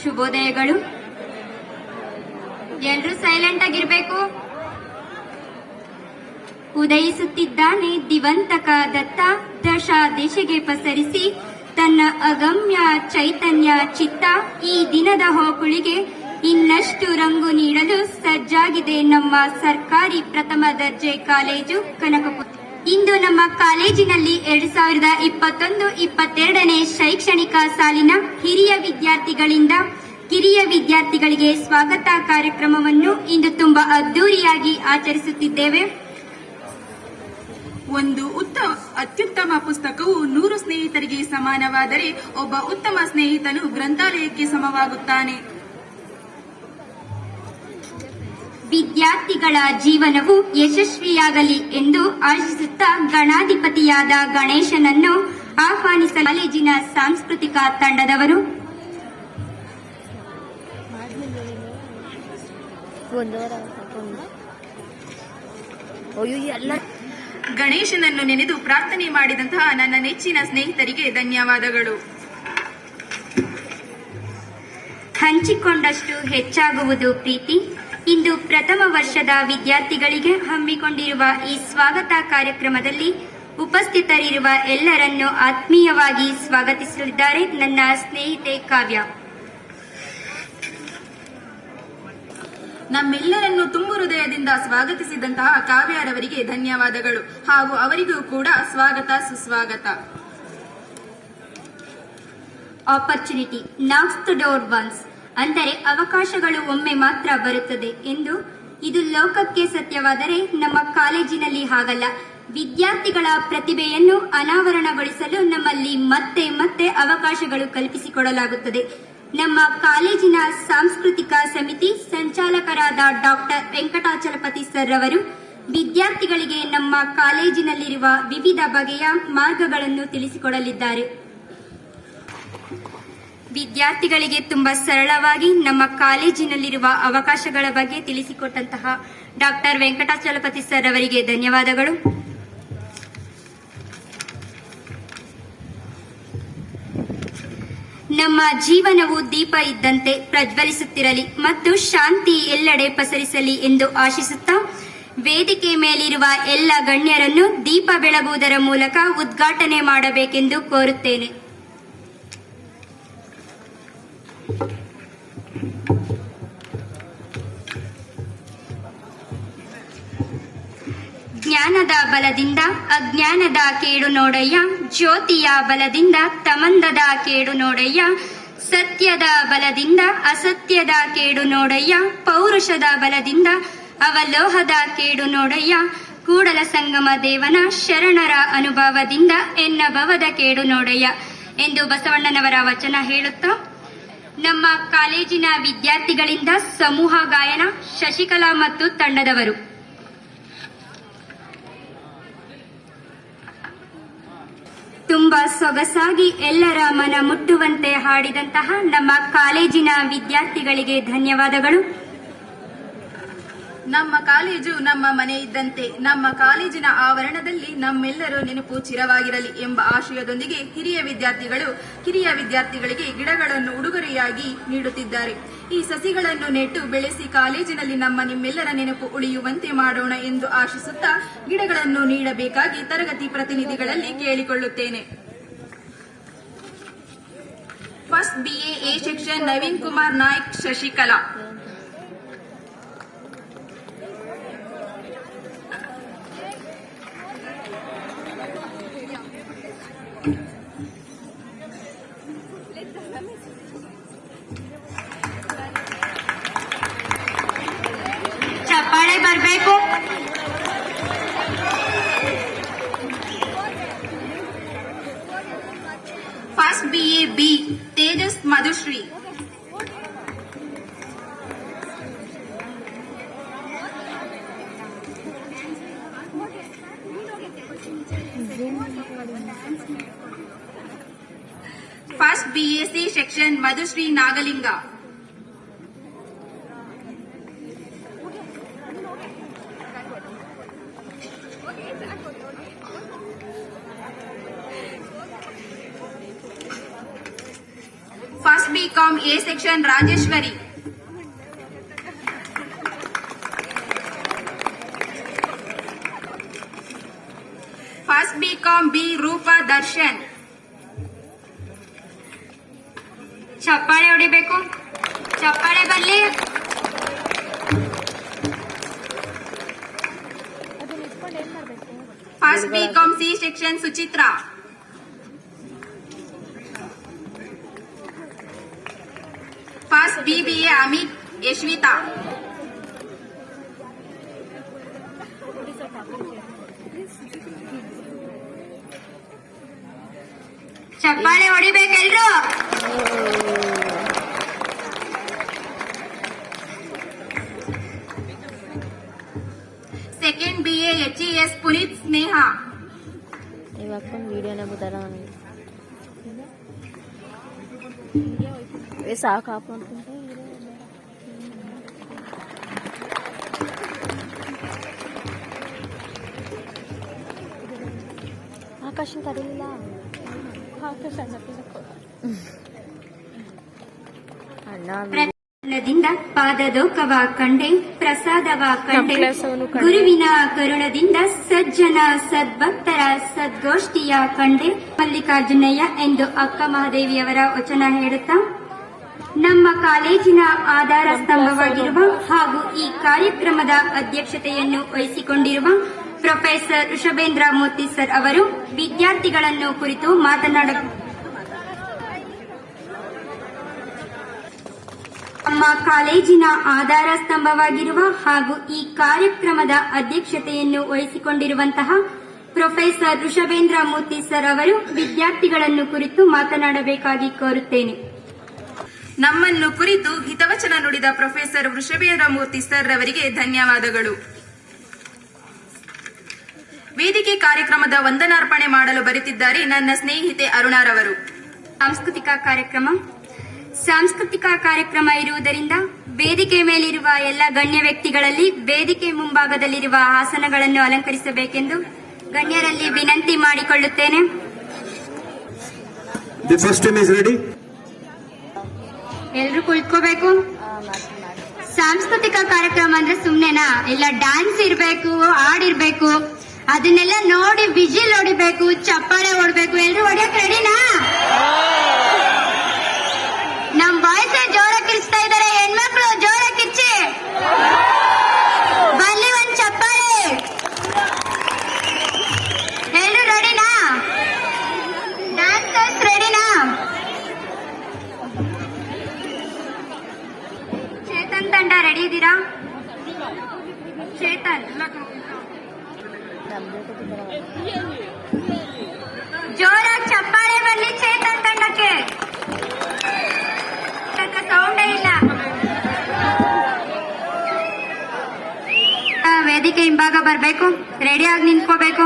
ಶುಭೋದಯಗಳು. ಎಲ್ರೂ ಸೈಲೆಂಟ್ ಆಗಿರ್ಬೇಕು. ಉದಯಿಸುತ್ತಿದ್ದಾನೆ ದಿವಂತಕ ದತ್ತ, ದಶ ದಿಶೆಗೆ ಪಸರಿಸಿ ತನ್ನ ಅಗಮ್ಯ ಚೈತನ್ಯ ಚಿತ್ತ ಈ ದಿನದ ಹೋಕುಳಿಗೆ ಇನ್ನಷ್ಟು ರಂಗು ನೀಡಲು ಸಜ್ಜಾಗಿದೆ ನಮ್ಮ ಸರ್ಕಾರಿ ಪ್ರಥಮ ದರ್ಜೆ ಕಾಲೇಜು ಕನಕಪುರ ಇಂದು ನಮ್ಮ ಕಾಲೇಜಿನಲ್ಲಿ ಎರಡ್ ಸಾವಿರದ ಇಪ್ಪತ್ತೊಂದು, ಇಪ್ಪತ್ತೆರಡನೇ ಶೈಕ್ಷಣಿಕ ಸಾಲಿನ ಹಿರಿಯ ವಿದ್ಯಾರ್ಥಿಗಳಿಂದ ಕಿರಿಯ ವಿದ್ಯಾರ್ಥಿಗಳಿಗೆ ಸ್ವಾಗತ ಕಾರ್ಯಕ್ರಮವನ್ನು ಇಂದು ತುಂಬಾ ಅದ್ದೂರಿಯಾಗಿ ಆಚರಿಸುತ್ತಿದ್ದೇವೆ. ಒಂದು ಉತ್ತಮ ಅತ್ಯುತ್ತಮ ಪುಸ್ತಕವು ನೂರು ಸ್ನೇಹಿತರಿಗೆ ಸಮಾನವಾದರೆ ಒಬ್ಬ ಉತ್ತಮ ಸ್ನೇಹಿತನು ಗ್ರಂಥಾಲಯಕ್ಕೆ ಸಮವಾಗುತ್ತಾನೆ. ವಿದ್ಯಾರ್ಥಿಗಳ ಜೀವನವು ಯಶಸ್ವಿಯಾಗಲಿ ಎಂದು ಆಶಿಸುತ್ತಾ ಗಣಾಧಿಪತಿಯಾದ ಗಣೇಶನನ್ನು ಆಹ್ವಾನಿಸ ಕಾಲೇಜಿನ ಸಾಂಸ್ಕೃತಿಕ ತಂಡದವರು ಗಣೇಶನನ್ನು ನೆನೆದು ಪ್ರಾರ್ಥನೆ ಮಾಡಿದಂತಹ ನನ್ನ ನೆಚ್ಚಿನ ಸ್ನೇಹಿತರಿಗೆ ಧನ್ಯವಾದಗಳು. ಹಂಚಿಕೊಂಡಷ್ಟು ಹೆಚ್ಚಾಗುವುದು ಪ್ರೀತಿ. ಇಂದು ಪ್ರಥಮ ವರ್ಷದ ವಿದ್ಯಾರ್ಥಿಗಳಿಗೆ ಹಮ್ಮಿಕೊಂಡಿರುವ ಈ ಸ್ವಾಗತ ಕಾರ್ಯಕ್ರಮದಲ್ಲಿ ಉಪಸ್ಥಿತರಿರುವ ಎಲ್ಲರನ್ನು ಆತ್ಮೀಯವಾಗಿ ಸ್ವಾಗತಿಸಲಿದ್ದಾರೆ ನನ್ನ ಸ್ನೇಹಿತೆ ಕಾವ್ಯ. ನಮ್ಮೆಲ್ಲರನ್ನು ತುಂಬು ಹೃದಯದಿಂದ ಸ್ವಾಗತಿಸಿದಂತಹ ಕಾವ್ಯರವರಿಗೆ ಧನ್ಯವಾದಗಳು ಹಾಗೂ ಅವರಿಗೂ ಕೂಡ ಸ್ವಾಗತ ಸುಸ್ವಾಗತ. Opportunity knocks the door once ಅಂದರೆ ಅವಕಾಶಗಳು ಒಮ್ಮೆ ಮಾತ್ರ ಬರುತ್ತದೆ ಎಂದು ಇದು ಲೋಕಕ್ಕೆ ಸತ್ಯವಾದರೆ ನಮ್ಮ ಕಾಲೇಜಿನಲ್ಲಿ ಹಾಗಲ್ಲ. ವಿದ್ಯಾರ್ಥಿಗಳ ಪ್ರತಿಭೆಯನ್ನು ಅನಾವರಣಗೊಳಿಸಲು ನಮ್ಮಲ್ಲಿ ಮತ್ತೆ ಮತ್ತೆ ಅವಕಾಶಗಳು ಕಲ್ಪಿಸಿಕೊಡಲಾಗುತ್ತದೆ. ನಮ್ಮ ಕಾಲೇಜಿನ ಸಾಂಸ್ಕೃತಿಕ ಸಮಿತಿ ಸಂಚಾಲಕರಾದ ಡಾಕ್ಟರ್ ವೆಂಕಟಾಚಲಪತಿ ಸರ್ ಅವರು ವಿದ್ಯಾರ್ಥಿಗಳಿಗೆ ನಮ್ಮ ಕಾಲೇಜಿನಲ್ಲಿರುವ ವಿವಿಧ ಬಗೆಯ ಮಾರ್ಗಗಳನ್ನು ತಿಳಿಸಿಕೊಡಲಿದ್ದಾರೆ. ವಿದ್ಯಾರ್ಥಿಗಳಿಗೆ ತುಂಬಾ ಸರಳವಾಗಿ ನಮ್ಮ ಕಾಲೇಜಿನಲ್ಲಿರುವ ಅವಕಾಶಗಳ ಬಗ್ಗೆ ತಿಳಿಸಿಕೊಟ್ಟಂತಹ ಡಾಕ್ಟರ್ ವೆಂಕಟಾಚಲಪತಿ ಸರ್ ಅವರಿಗೆ ಧನ್ಯವಾದಗಳು. ನಮ್ಮ ಜೀವನವು ದೀಪ ಇದ್ದಂತೆ ಪ್ರಜ್ವಲಿಸುತ್ತಿರಲಿ ಮತ್ತು ಶಾಂತಿ ಎಲ್ಲೆಡೆ ಪಸರಿಸಲಿ ಎಂದು ಆಶಿಸುತ್ತಾ ವೇದಿಕೆ ಮೇಲಿರುವ ಎಲ್ಲ ಗಣ್ಯರನ್ನು ದೀಪ ಬೆಳಗುವುದರ ಮೂಲಕ ಉದ್ಘಾಟನೆ ಮಾಡಬೇಕೆಂದು ಕೋರುತ್ತೇನೆ. ಬಲದಿಂದ, ಅಜ್ಞಾನದ ಕೇಡು ನೋಡಯ್ಯ, ಜ್ಯೋತಿಯ ಬಲದಿಂದ, ತಮಂದದ ಕೇಡು ನೋಡಯ್ಯ, ಸತ್ಯದ ಬಲದಿಂದ, ಅಸತ್ಯದ ಕೇಡು ನೋಡಯ್ಯ, ಪೌರುಷದ ಬಲದಿಂದ, ಅವಲೋಹದ ಕೇಡು ನೋಡಯ್ಯ, ಕೂಡಲ ಸಂಗಮ ದೇವನ ಶರಣರ ಅನುಭವದಿಂದ ಎನ್ನಭವದ ಕೇಡು ನೋಡಯ್ಯ ಎಂದು ಬಸವಣ್ಣನವರ ವಚನ ಹೇಳುತ್ತಾ, ನಮ್ಮ ಕಾಲೇಜಿನ ವಿದ್ಯಾರ್ಥಿಗಳಿಂದ ಸಮೂಹ ಗಾಯನ, ಶಶಿಕಲಾ ಮತ್ತು ತಂಡದವರು. ತುಂಬಾ ಸೊಗಸಾಗಿ ಎಲ್ಲರ ಮನ ಮುಟ್ಟುವಂತೆ ಹಾಡಿದಂತಹ ನಮ್ಮ ಕಾಲೇಜಿನ ವಿದ್ಯಾರ್ಥಿಗಳಿಗೆ ಧನ್ಯವಾದಗಳು. ನಮ್ಮ ಕಾಲೇಜು ನಮ್ಮ ಮನೆ ಇದ್ದಂತೆ, ನಮ್ಮ ಕಾಲೇಜಿನ ಆವರಣದಲ್ಲಿ ನಮ್ಮೆಲ್ಲರೂ ನೆನಪು ಚಿರವಾಗಿರಲಿ ಎಂಬ ಆಶಯದೊಂದಿಗೆ ಹಿರಿಯ ವಿದ್ಯಾರ್ಥಿಗಳು, ಕಿರಿಯ ವಿದ್ಯಾರ್ಥಿಗಳಿಗೆ ಗಿಡಗಳನ್ನು ಉಡುಗೊರೆಯಾಗಿ ನೀಡುತ್ತಿದ್ದಾರೆ. ಈ ಸಸಿಗಳನ್ನು ನೆಟ್ಟು ಬೆಳೆಸಿ ಕಾಲೇಜಿನಲ್ಲಿ ನಮ್ಮ ನಿಮ್ಮೆಲ್ಲರ ನೆನಪು ಉಳಿಯುವಂತೆ ಮಾಡೋಣ ಎಂದು ಆಶಿಸುತ್ತಾ ಗಿಡಗಳನ್ನು ನೀಡಬೇಕಾಗಿ ತರಗತಿ ಪ್ರತಿನಿಧಿಗಳಲ್ಲಿ ಕೇಳಿಕೊಳ್ಳುತ್ತೇನೆ. First BA A section Naveen Kumar Naik Shashikala ಚಪ್ಪಾಳೆ ಬರಬೇಕು first BA B Tejas Madhushree first BSc section Madhushree Nagalinga first BCom A section Rajeshwari first BCom B Roopa Darshan ಚಪ್ಪಾಳೆ ಹೊಡಿಬೇಕು ಚಪ್ಪಾಳೆ ಬರ್ಲಿ first BCom C section Suchitra first BBA Amit Yashvita ಚಪ್ಪಾಳೆ ಹೊಡಿಬೇಕೆಲ್ರು second BA H S Puneeth Sneha ಇವಾಗ ವಿಡಿಯೋನೇ ಬುದಾರ ఏ ಇಲ್ಲಿ ಸಾಕಾಪು ಕರೀಲಿಲ್ಲ ಆಕಾಶ ಅಣ್ಣ ಕರುಣದಿಂದ ಪಾದದೋಕವ ಕಂಡೆ ಪ್ರಸಾದವ ಕಂಡೆ ಗುರುವಿನ ಕರುಣದಿಂದ ಸಜ್ಜನ ಸದ್ಭಕ್ತರ ಸದ್ಗೋಷ್ಠಿಯ ಕಂಡೆ. ಮಲ್ಲಿಕಾರ್ಜುನಯ್ಯ ಎಂದು ಅಕ್ಕ ಮಹಾದೇವಿಯವರ ವಚನ ಹೇಳುತ್ತಾ ನಮ್ಮ ಕಾಲೇಜಿನ ಆಧಾರ ಸ್ತಂಭವಾಗಿರುವ ಹಾಗೂ ಈ ಕಾರ್ಯಕ್ರಮದ ಅಧ್ಯಕ್ಷತೆಯನ್ನು ವಹಿಸಿಕೊಂಡಿರುವ ಪ್ರೊಫೆಸರ್ ಋಷಭೇಂದ್ರ ಮೂರ್ತಿ ಸರ್ ಅವರು ವಿದ್ಯಾರ್ಥಿಗಳನ್ನು ಕುರಿತು ಮಾತನಾಡ ನಮ್ಮ ಕಾಲೇಜಿನ ಆಧಾರ ಸ್ತಂಭವಾಗಿರುವ ಹಾಗೂ ಈ ಕಾರ್ಯಕ್ರಮದ ಅಧ್ಯಕ್ಷತೆಯನ್ನು ವಹಿಸಿಕೊಂಡಿರುವಂತಹ ಪ್ರೊಫೆಸರ್ ಋಷಭೇಂದ್ರ ಮೂರ್ತಿ ಸರ್ ಅವರು ವಿದ್ಯಾರ್ಥಿಗಳನ್ನು ಕುರಿತು ಮಾತನಾಡಬೇಕಾಗಿ ಕೋರುತ್ತೇನೆ. ನಮ್ಮನ್ನು ಕುರಿತು ಹಿತವಚನ ನುಡಿದ ಪ್ರೊಫೆಸರ್ ವೃಷಭೇಂದ್ರ ಮೂರ್ತಿ ಸರ್ ಅವರಿಗೆ ಧನ್ಯವಾದಗಳು. ವೇದಿಕೆ ಕಾರ್ಯಕ್ರಮದ ವಂದನಾರ್ಪಣೆ ಮಾಡಲು ಬರುತ್ತಿದ್ದಾರೆ ನನ್ನ ಸ್ನೇಹಿತೆ ಅರುಣಾರವರು ಸಾಂಸ್ಕೃತಿಕ ಕಾರ್ಯಕ್ರಮ. ಸಾಂಸ್ಕೃತಿಕ ಕಾರ್ಯಕ್ರಮ ಇರುವುದರಿಂದ ವೇದಿಕೆ ಮೇಲಿರುವ ಎಲ್ಲ ಗಣ್ಯ ವ್ಯಕ್ತಿಗಳಲ್ಲಿ ವೇದಿಕೆ ಮುಂಭಾಗದಲ್ಲಿರುವ ಆಸನಗಳನ್ನು ಅಲಂಕರಿಸಬೇಕೆಂದು ಗಣ್ಯರಲ್ಲಿ ವಿನಂತಿ ಮಾಡಿಕೊಳ್ಳುತ್ತೇನೆ. ಎಲ್ರು ಕುಳ್ಕೋಬೇಕು? ಸಾಂಸ್ಕೃತಿಕ ಕಾರ್ಯಕ್ರಮ ಅಂದ್ರೆ ಸುಮ್ನೆನಾ? ಇಲ್ಲ ಡ್ಯಾನ್ಸ್ ಇರ್ಬೇಕು ಹಾಡಿರ್ಬೇಕು ಅದನ್ನೆಲ್ಲ ನೋಡಿ ವಿಜಿಲ್ ಹೊಡಿಬೇಕು, ಚಪ್ಪಾಳೆ ಹೊಡ್ಬೇಕು. ಎಲ್ರು ಹೊಡಿಯಕ್ ರೆಡಿನಾ ನಮ್ ಬಾಯ್ಸ್ ಬರಬೇಕು? ರೆಡಿಯಾಗಿ ನಿಂತ್ಕೋಬೇಕು?